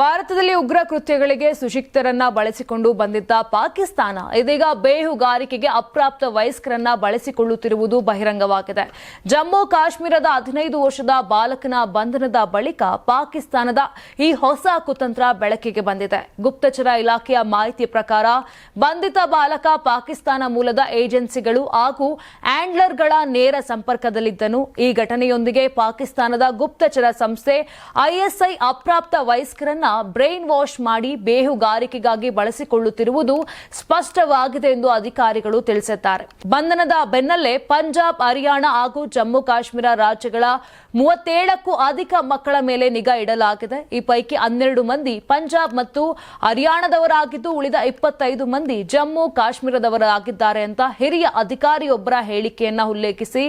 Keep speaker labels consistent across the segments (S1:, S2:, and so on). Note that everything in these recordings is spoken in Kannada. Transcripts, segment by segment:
S1: ಭಾರತದಲ್ಲಿ ಉಗ್ರ ಕೃತ್ಯಗಳಿಗೆ ಸುಶಿಕ್ತರನ್ನ ಬಳಸಿಕೊಂಡು ಬಂದಿದ್ದ ಪಾಕಿಸ್ತಾನ ಇದೀಗ ಬೇಹುಗಾರಿಕೆಗೆ ಅಪ್ರಾಪ್ತ ವಯಸ್ಕರನ್ನ ಬಳಸಿಕೊಳ್ಳುತ್ತಿರುವುದು ಬಹಿರಂಗವಾಗಿದೆ. ಜಮ್ಮು ಕಾಶ್ಮೀರದ ಹದಿನೈದು ವರ್ಷದ ಬಾಲಕನ ಬಂಧನದ ಬಳಿಕ ಪಾಕಿಸ್ತಾನದ ಈ ಹೊಸ ಕುತಂತ್ರ ಬೆಳಕಿಗೆ ಬಂದಿದೆ. ಗುಪ್ತಚರ ಇಲಾಖೆಯ ಮಾಹಿತಿ ಪ್ರಕಾರ ಬಂಧಿತ ಬಾಲಕ ಪಾಕಿಸ್ತಾನ ಮೂಲದ ಏಜೆನ್ಸಿಗಳು ಹಾಗೂ ಆಂಡ್ಲರ್ಗಳ ನೇರ ಸಂಪರ್ಕದಲ್ಲಿದ್ದನು. ಈ ಘಟನೆಯೊಂದಿಗೆ ಪಾಕಿಸ್ತಾನದ ಗುಪ್ತಚರ ಸಂಸ್ಥೆ ಐಎಸ್ಐ ಅಪ್ರಾಪ್ತ ವಯಸ್ಕರನ್ನ ಬ್ರೈನ್ ವಾಶ್ ಮಾಡಿ ಬೇಹುಗಾರಿಕೆಗಾಗಿ ಬಳಸಿಕೊಳ್ಳುತ್ತಿರುವುದು ಸ್ಪಷ್ಟವಾಗಿದೆ ಎಂದು ಅಧಿಕಾರಿಗಳು ತಿಳಿಸಿದ್ದಾರೆ. ಬಂಧನದ ಬೆನ್ನಲ್ಲೇ ಪಂಜಾಬ್, ಹರಿಯಾಣ ಹಾಗೂ ಜಮ್ಮು ಕಾಶ್ಮೀರ ರಾಜ್ಯಗಳ ಮೂವತ್ತೇಳಕ್ಕೂ ಅಧಿಕ ಮಕ್ಕಳ ಮೇಲೆ ನಿಗಾ ಇಡಲಾಗಿದೆ. ಈ ಪೈಕಿ ಹನ್ನೆರಡು ಮಂದಿ ಪಂಜಾಬ್ ಮತ್ತು ಹರಿಯಾಣದವರಾಗಿದ್ದು, ಉಳಿದ ಇಪ್ಪತ್ತೈದು ಮಂದಿ ಜಮ್ಮು ಕಾಶ್ಮೀರದವರಾಗಿದ್ದಾರೆ ಅಂತ ಹಿರಿಯ ಅಧಿಕಾರಿಯೊಬ್ಬರ ಹೇಳಿಕೆಯನ್ನ ಉಲ್ಲೇಖಿಸಿ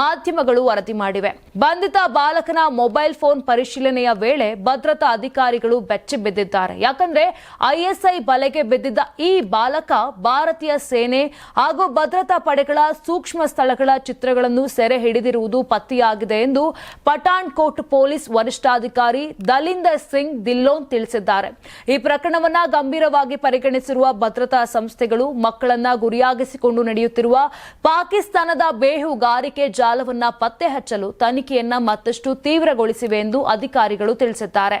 S1: ಮಾಧ್ಯಮಗಳು ವರದಿ ಮಾಡಿವೆ. ಬಂಧಿತ ಬಾಲಕನ ಮೊಬೈಲ್ ಫೋನ್ ಪರಿಶೀಲನೆಯ ವೇಳೆ ಭದ್ರತಾ ಅಧಿಕಾರಿಗಳು ಬೆಚ್ಚಿ ಬಿದ್ದಿದ್ದಾರೆ. ಯಾಕಂದ್ರೆ ಐಎಸ್ಐ ಬಲೆಗೆ ಬಿದ್ದಿದ್ದ ಈ ಬಾಲಕ ಭಾರತೀಯ ಸೇನೆ ಹಾಗೂ ಭದ್ರತಾ ಪಡೆಗಳ ಸೂಕ್ಷ್ಮ ಸ್ಥಳಗಳ ಚಿತ್ರಗಳನ್ನು ಸೆರೆ ಹಿಡಿದಿರುವುದು ಪತ್ತೆಯಾಗಿದೆ ಎಂದು ಪಠಾಣ್ಕೋಟ್ ಪೊಲೀಸ್ ವರಿಷ್ಠಾಧಿಕಾರಿ ದಲಿಂದರ್ ಸಿಂಗ್ ದಿಲ್ಲೋನ್ ತಿಳಿಸಿದ್ದಾರೆ. ಈ ಪ್ರಕರಣವನ್ನ ಗಂಭೀರವಾಗಿ ಪರಿಗಣಿಸಿರುವ ಭದ್ರತಾ ಸಂಸ್ಥೆಗಳು ಮಕ್ಕಳನ್ನ ಗುರಿಯಾಗಿಸಿಕೊಂಡು ನಡೆಯುತ್ತಿರುವ ಪಾಕಿಸ್ತಾನದ ಬೇಹುಗಾರಿಕೆ ಜಾಲವನ್ನ ಪತ್ತೆ ಹಚ್ಚಲು ತನಿಖೆಯನ್ನ ಮತ್ತಷ್ಟು ತೀವ್ರಗೊಳಿಸಿವೆ ಎಂದು ಅಧಿಕಾರಿಗಳು ತಿಳಿಸಿದ್ದಾರೆ.